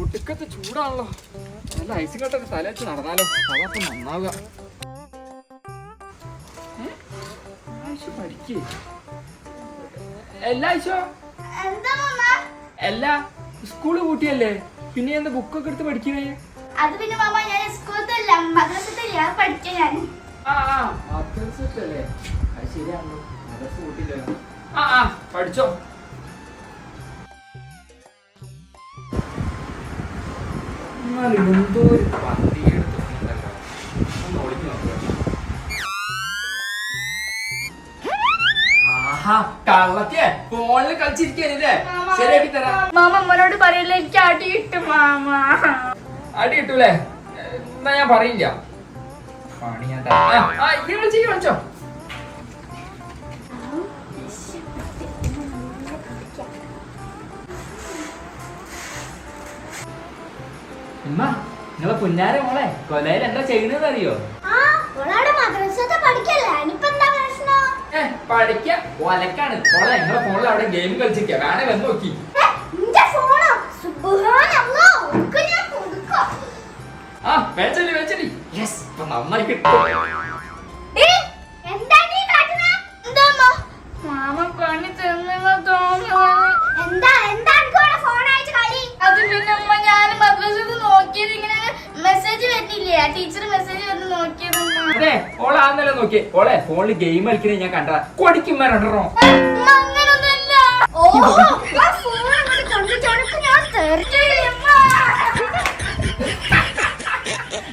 ഒടുക്കത്തെ ചൂടാണല്ലോ. നല്ല ഐസ് കട്ടൊക്കെ തല വെച്ച് നടന്നാലോ? അതപ്പൊ നന്നാവുക. പഠിക്കേ എല്ലാ അല്ല സ്കൂൾ കൂട്ടിയല്ലേ പിന്നെ എന്താ ബുക്കൊക്കെ എടുത്ത് പഠിക്കണേ? അത് പിന്നെ മാമ ഞാൻ സ്കൂളത്തല്ല മദ്രസത്തില്ല അത് പഠിക്കാൻ ഞാൻ ആ ആ. മദ്രസല്ലേ അത് ശരിയാണല്ലോ. മദ്രസ കൂട്ടില്ലല്ലോ ആ ആ. പഠിച്ചോ. എന്നാലും എന്തോ ഒരു പന്തികേട് തോന്നുന്നുണ്ടല്ലോ ഒന്ന് ഒളിഞ്ഞു നോക്കുക ആഹാ കള്ളത്തിയെ ഫോണിൽ കളിച്ചിരിക്കല്ലേ ശരിയാക്കി തരാം. മാമ അമ്മനോട് പറയില്ല എനിക്ക് അടി കിട്ടും മാമ. അടി കിട്ടൂലേ? എന്നാ ഞാൻ പറയില്ല. പണി ഞാൻ തരാം. ആ, ആ, ഈ വിളിച്ചോ ഈ വിളിച്ചോ ഉമ്മ നിങ്ങളെ കുഞ്ഞാര മോളെ കൊലയിൽ എന്താ ചെയ്യുന്നത് അറിയോ? പഠിക്ക. ഒലക്കാണ്. മോളെ നിങ്ങളെ ഫോണിൽ അവിടെ ഗെയിം കളിച്ചിരിക്കുക വേണേ വന്ന് നോക്കി. ആ വേച്ചടി വേച്ചടി യെസ് ഇപ്പൊ നന്നായി കിട്ടും. ആ ടീച്ചർ മെസ്സേജ് വന്ന് നോക്കിയത് അതെ ഓളെ ആന്നല്ലേ നോക്കിയേ ഓളെ ഫോണിൽ ഗെയിം കളിക്കുന്നത് ഞാൻ കണ്ടതാ. ആ അങ്ങോട്ട് ഞാൻ തെറിച്ചില്ലേ അമ്മ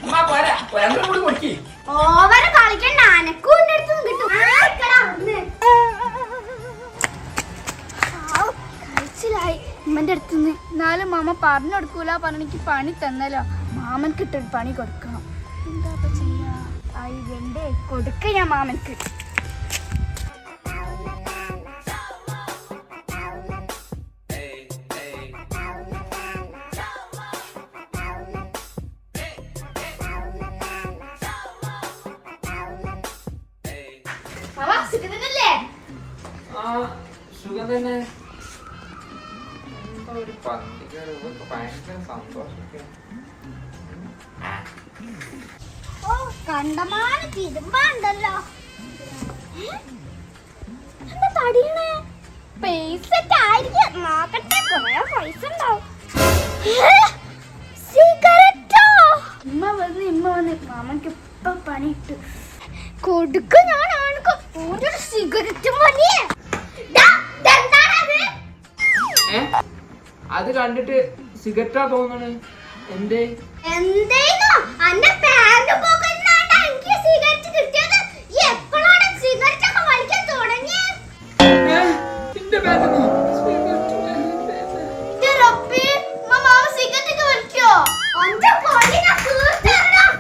അമ്മ പോരാ. രണ്ടെണ്ണം കൂടി കൊടുക്കി. ഓവർ കളിക്കണ്ട. അനക്കും എന്റെ അടുത്ത് കിട്ടും. ആർക്കടാ ഒന്ന്? ആവ്, കഴിച്ചിലായി ഉമ്മന്റെ അടുത്തുനിന്ന്. എന്നാലും മാമ പറഞ്ഞു കൊടുക്കൂല. പറഞ്ഞ എനിക്ക് പണി തന്നല്ലോ. മാമൻക്ക് ഇട്ടൊരു പണി കൊടുക്കണം. എന്താ ചെയ്യാ? കൊടുക്ക ഞാൻ മാമൻക്ക്. സുഖം തന്നെ. ഒരു ഭയങ്കര സന്തോഷമൊക്കെ ഓ കണ്ടമാനം തിരുമ്പാണ്ടല്ലോ. എന്താ തടിയണേ പൈസ ആയിരിക്കും. നോക്കട്ടെ കൊറേ പൈസ ഉണ്ടാവും. സിഗരറ്റോ? ഇമ്മ വന്ന് ഇമ്മ വന്ന്. മാമക്ക് ഇപ്പൊ പണിയിട്ടു. കൊടുക്ക ഞാൻ ആണുക്ക്. ഒരു സിഗരറ്റ് മതിയേ അത് കണ്ടിട്ട് സിഗരറ്റാ തോന്നണ്. എന്തേ? എന്തേനു അന്റെ പാന്റ് പോക്കറ്റിനാണ്ട എനിക്ക് സിഗരറ്റ് കിട്ടിയത് ഈ എപ്പോഴാണ് സിഗരറ്റ് ഒക്കെ വലിക്കാൻ തുടങ്ങിയത് നിന്റെ മാമ സിഗരറ്റ് ഒക്കെ വലിക്കോ അന്റെ പണി ഞാൻ തീർത്തരാം.